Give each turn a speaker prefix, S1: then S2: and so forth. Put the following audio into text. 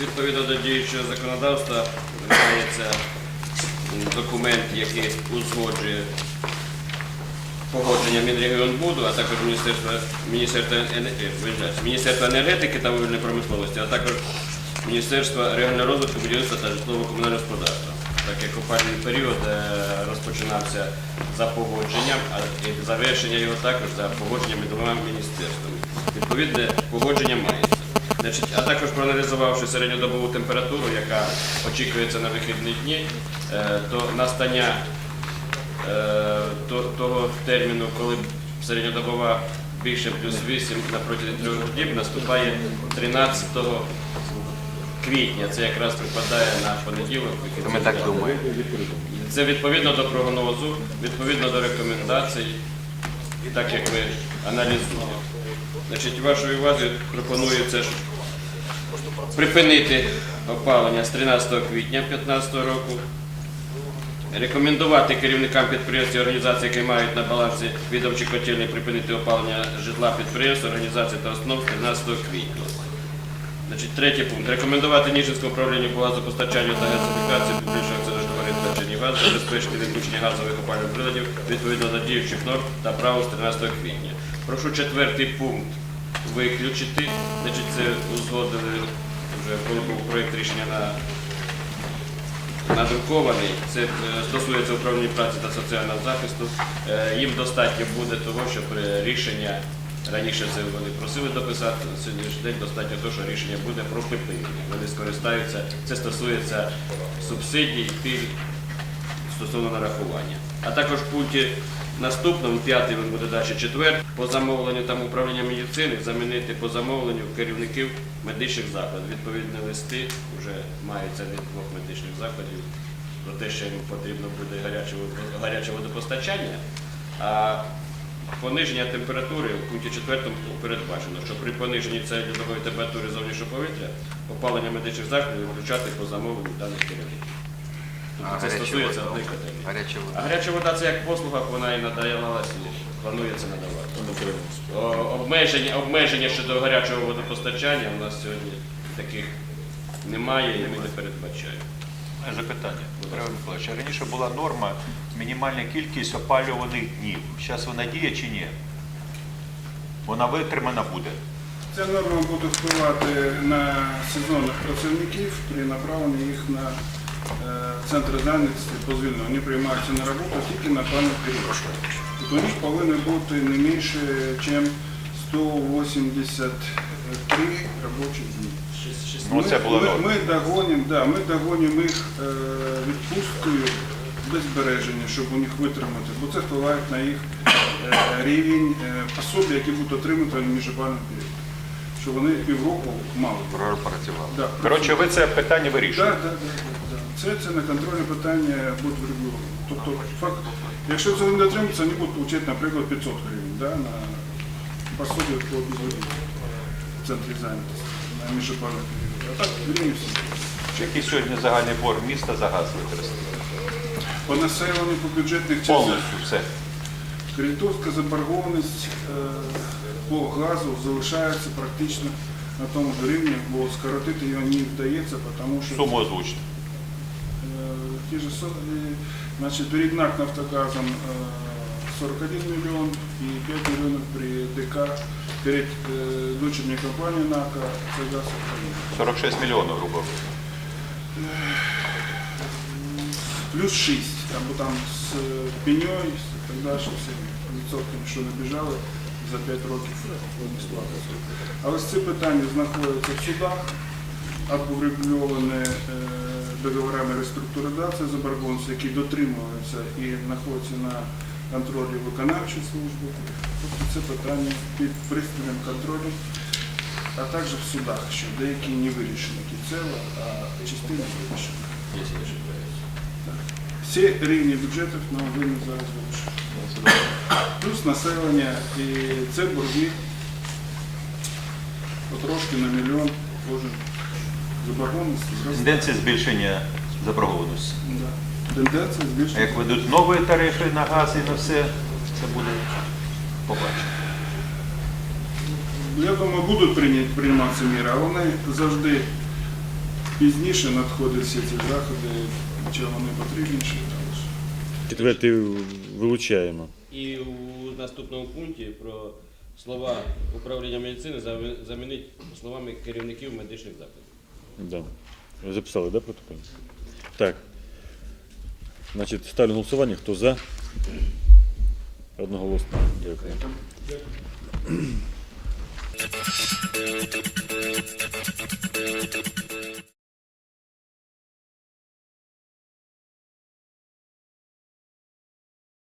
S1: Відповідно до діючого законодавства мається документ, який узгоджує погодження Мінрегіонбуду, а також Міністерства, Міністерства, е, Міністерства енергетики та вугільної промисловості, а також Міністерства регіонального розвитку, будівництва та житлово-комунального господарства. Так як опальний період е, розпочинався за погодженням, а завершення його також за погодженням двома міністерствами. Відповідне погодження мається. Значить, а також проаналізувавши середньодобову температуру, яка очікується на вихідні дні, е, то настання е, того терміну, коли середньодобова більше плюс 8 на протязі трьох діб, наступає 13 квітня. Це якраз припадає на понеділок.
S2: Ми так думаємо.
S1: Це відповідно до прогнозу, відповідно до рекомендацій, так як ви аналізуєте. Значить, вашої увазі пропонується припинити опалення з 13 квітня 2015 року, рекомендувати керівникам підприємств і організацій, які мають на балансі відомчі котельні, припинити опалення житла підприємств, організацій та основ з 13 квітня. Значить, третій пункт. Рекомендувати Ніжинському управлінню по газопостачанню та газифікації публічного акціонерного товариства «Чернігаз» забезпечити відключення газових опалювальних приладів відповідно до діючих норм та правил з 13 квітня. Прошу четвертий пункт виключити. Значить, це узгодили вже був проєкт рішення на надрукований. Це е, стосується управління праці та соціального захисту. Е, Їм достатньо буде того, що рішення раніше це вони просили дописати. Сьогоднішній день достатньо того, що рішення буде про припинення. Вони скористаються. Це стосується субсидій, пільг стосовно нарахування. А також в пункті наступному, п'ятий він буде далі четвер, по замовленню там управління медицини замінити по замовленню керівників медичних закладів. Відповідні листи вже маються від двох медичних закладів про те, що їм потрібно буде гаряче, водопостачання. Пониження температури в пункті 4 передбачено, що при пониженні середньодобової температури зовнішнього повітря опалення медичних закладів включати по замовленню даних керівників. Тобто це стосується котельні.
S2: Гаряча
S1: А гаряча вода це як послуга, вона і надавалася, і планується надавати. О, Обмеження, обмеження щодо гарячого водопостачання у нас сьогодні таких немає і ми не передбачаємо.
S3: Запитання. Петро Миколаївич, раніше була норма мінімальна кількість опалюваних днів. Зараз вона діє чи ні? Вона витримана буде.
S4: Ця норма буде впливати на сезонних працівників при направленні їх на е, центри зайнятості по звільненню. Вони приймаються на роботу тільки на певний період. У них повинно бути не менше, ніж 183 робочі дні.
S3: Ну, це було
S4: ми, ми догонимо, да, ми догонимо їх е, відпусткою без збереження, щоб у них витримати, бо це впливає на їх е, рівень е, пособі, які будуть отримати між опальним період. Що вони півроку мали.
S2: Пропрацював.
S4: Да.
S3: Коротше, ви це питання
S4: Да,
S3: вирішуєте.
S4: да, да, да, да. Це, це на контрольне питання буде врегульовано. Тобто, факт, якщо цього не дотримується, вони будуть отримати, наприклад, 500 гривень да, на пособі по безводію в центрі зайнятості на міжопальний період. А так, гривні всі.
S3: Який сьогодні загальний борг міста за газ використовує?
S4: По населенню, по бюджетних частинах,
S3: Повністю все.
S4: кредиторська заборгованість е, по газу залишається практично на тому ж рівні, бо скоротити його не вдається, тому що
S3: Суму озвучте.
S4: Э, Те же, со- э, значит, перед НАК «Нафтогазом» э, 41 миллион и 5 миллионов при ДК перед э, дочерней компанией НАКа «Цегаз Украина».
S3: 46 мільйонів, грубо. говоря.
S4: Плюс 6, там, бо там з е, пеньой і так далі, всім відсотками, що набіжали за 5 років вони сплатили. Але ці питання знаходяться в судах, або врегульовані е, договорами реструктуризації заборгованості, які дотримуються і знаходяться на контролі виконавчої служби. Тобто це питання під пристальним контролем, а також в судах, що деякі не вирішені кінцево, а частина вирішена.
S1: Якщо не ошибаюсь.
S4: Всі рівні бюджетів нам винні зараз вирішити. Плюс населення і це борги потрошки на мільйон кожен заборгованості.
S3: Тенденція збільшення заборгованості.
S4: Да. Тенденція
S3: А
S4: збільшення.
S3: як ведуть нові тарифи на газ і на все, це буде побачено.
S4: я думаю, будуть прийматися міри, але вони завжди пізніше надходять всі ці заходи, чи вони потрібніші. але ж.
S5: Четвертий вилучаємо.
S1: І у наступному пункті про слова управління медицини замі- замінити словами керівників медичних закладів.
S5: Да. Ви записали, да, протокол? Так. Значить, ставлю на голосування. Хто за? Одноголосно. Дякую.